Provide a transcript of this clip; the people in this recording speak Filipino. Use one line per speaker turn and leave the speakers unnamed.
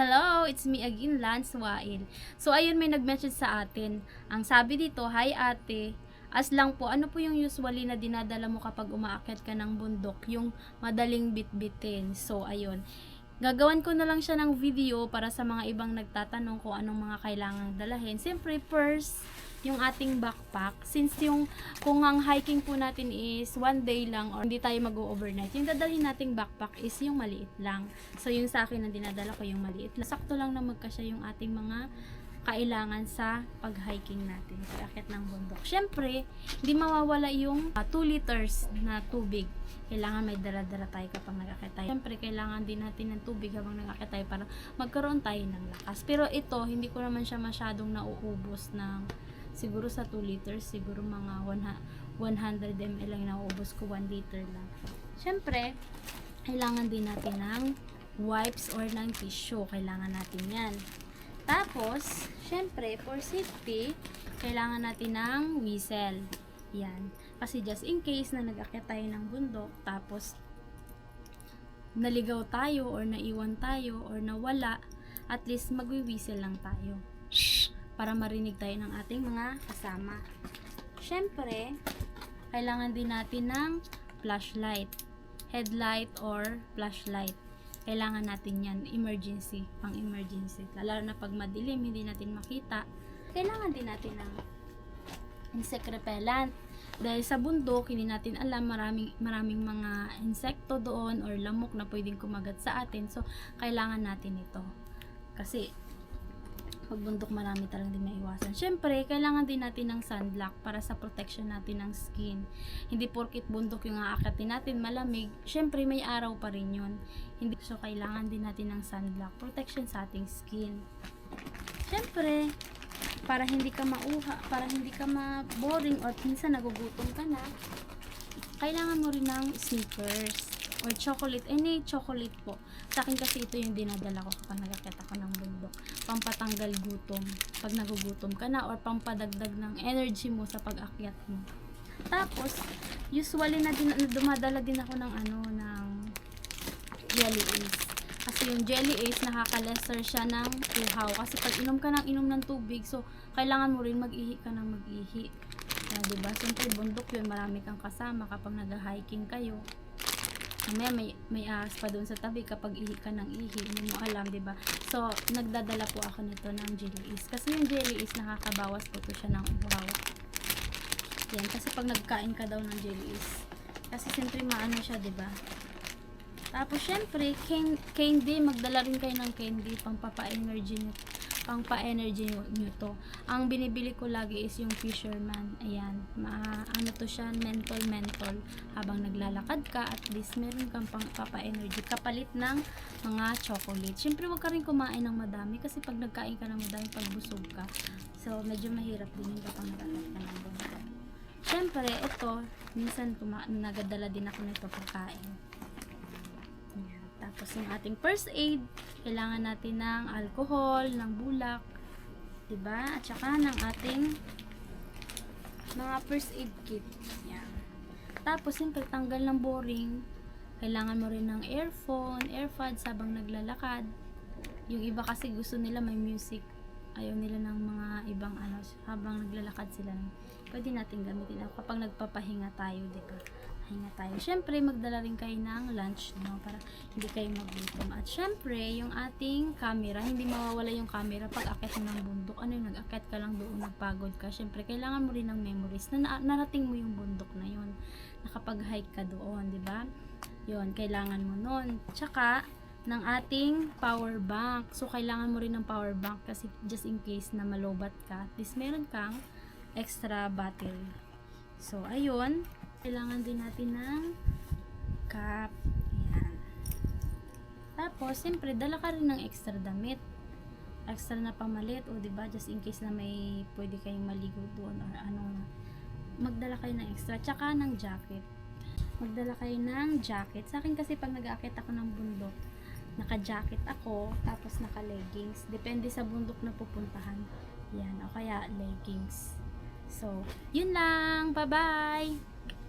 Hello, it's me again, Lance Wail. So, ayun, may nag-message sa atin. Ang sabi dito, Hi ate, as lang po, ano po yung usually na dinadala mo kapag umaakyat ka ng bundok? Yung madaling bitbitin. So, ayun. Gagawan ko na lang siya ng video para sa mga ibang nagtatanong kung anong mga kailangang dalahin. Siyempre, first, yung ating backpack. Since yung, kung ang hiking po natin is one day lang or hindi tayo mag-overnight, yung dadalhin nating backpack is yung maliit lang. So, yung sa akin na dinadala ko yung maliit lang. Sakto lang na magkasya yung ating mga kailangan sa pag-hiking natin, pag-akit ng bundok. Siyempre, hindi mawawala yung 2 liters na tubig. Kailangan may dala-dala tayo kapag nag-akit tayo. Siyempre, kailangan din natin ng tubig habang nag-akit tayo para magkaroon tayo ng lakas. Pero ito, hindi ko naman siya masyadong nauubos ng siguro sa 2 liters, siguro mga 100 ml lang nauubos ko, 1 liter lang. Siyempre, kailangan din natin ng wipes or ng tissue. Kailangan natin yan. Tapos, syempre, for safety, kailangan natin ng whistle. Yan. Kasi just in case na nag-akyat tayo ng bundok, tapos naligaw tayo or naiwan tayo or nawala, at least magwi-whistle lang tayo. Para marinig tayo ng ating mga kasama. Syempre, kailangan din natin ng flashlight, headlight or flashlight kailangan natin yan, emergency, pang emergency. Lalo na pag madilim, hindi natin makita. Kailangan din natin ng insect repellent. Dahil sa bundok, hindi natin alam maraming, maraming mga insekto doon or lamok na pwedeng kumagat sa atin. So, kailangan natin ito. Kasi, pag bundok marami talagang din maiwasan. Siyempre, kailangan din natin ng sunblock para sa protection natin ng skin. Hindi porkit bundok yung aakatin natin malamig, siyempre may araw pa rin yun. Hindi, so, kailangan din natin ng sunblock protection sa ating skin. Siyempre, para hindi ka mauha, para hindi ka ma-boring or minsan nagugutom ka na, kailangan mo rin ng sneakers or chocolate, any chocolate po. Sa akin kasi ito yung dinadala ko kapag nagkakit ako ng bundok. Pampatanggal gutom pag nagugutom ka na or pampadagdag ng energy mo sa pag-akyat mo. Tapos, usually na din, dumadala din ako ng ano, ng jelly ace. Kasi yung jelly ace, nakaka-lesser siya ng uhaw. Kasi pag inom ka ng inom ng tubig, so, kailangan mo rin mag-ihi ka ng mag-ihi. Kaya, diba? Siyempre, bundok yun, marami kang kasama kapag nag-hiking kayo. Mamaya may, may ahas pa doon sa tabi kapag ihi ka ng ihi, hindi mo alam, ba So, nagdadala po ako nito ng jelly is. Kasi yung jelly is, nakakabawas po to siya ng uhaw. Yan, kasi pag nagkain ka daw ng jelly is, kasi siyempre maano siya, ba Tapos, syempre, can, candy, magdala rin kayo ng candy, pang papa-energy nyo pang pa-energy nyo, to. Ang binibili ko lagi is yung Fisherman. Ayan. Ma, ano to siya, mental mental. Habang naglalakad ka, at least meron kang pang papa-energy. Kapalit ng mga chocolate. Siyempre, wag ka rin kumain ng madami kasi pag nagkain ka ng madami, pagbusog ka. So, medyo mahirap din yung kapag nagkakat ka ng bundok. Siyempre, ito, minsan nagadala din ako nito pagkain. Tapos yung ating first aid, kailangan natin ng alcohol, ng bulak, 'di ba? At saka ng ating mga first aid kit. Yan. Tapos siyempre tanggal ng boring, kailangan mo rin ng earphone, earpods habang naglalakad. Yung iba kasi gusto nila may music. Ayaw nila ng mga ibang ano habang naglalakad sila. Pwede natin gamitin kapag nagpapahinga tayo, 'di? Hinga tayo. Siyempre, magdala rin kayo ng lunch, no? Para hindi kayo magutom. At siyempre, yung ating camera, hindi mawawala yung camera pag akit ng bundok. Ano yung nag-akit ka lang doon, nagpagod ka. Siyempre, kailangan mo rin ng memories na narating mo yung bundok na yun. Nakapag-hike ka doon, di ba? Yun, kailangan mo nun. Tsaka, ng ating power bank. So, kailangan mo rin ng power bank kasi just in case na malobat ka, at least meron kang extra battery. So, ayun kailangan din natin ng cap. Ayan. Tapos, siyempre, dala ka rin ng extra damit. Extra na pamalit, o ba diba, just in case na may pwede kayong maligo doon or ano magdala kayo ng extra. Tsaka ng jacket. Magdala kayo ng jacket. Sa akin kasi pag nag-aakit ako ng bundok, naka-jacket ako, tapos naka-leggings. Depende sa bundok na pupuntahan. Yan, o kaya leggings. So, yun lang. Bye-bye!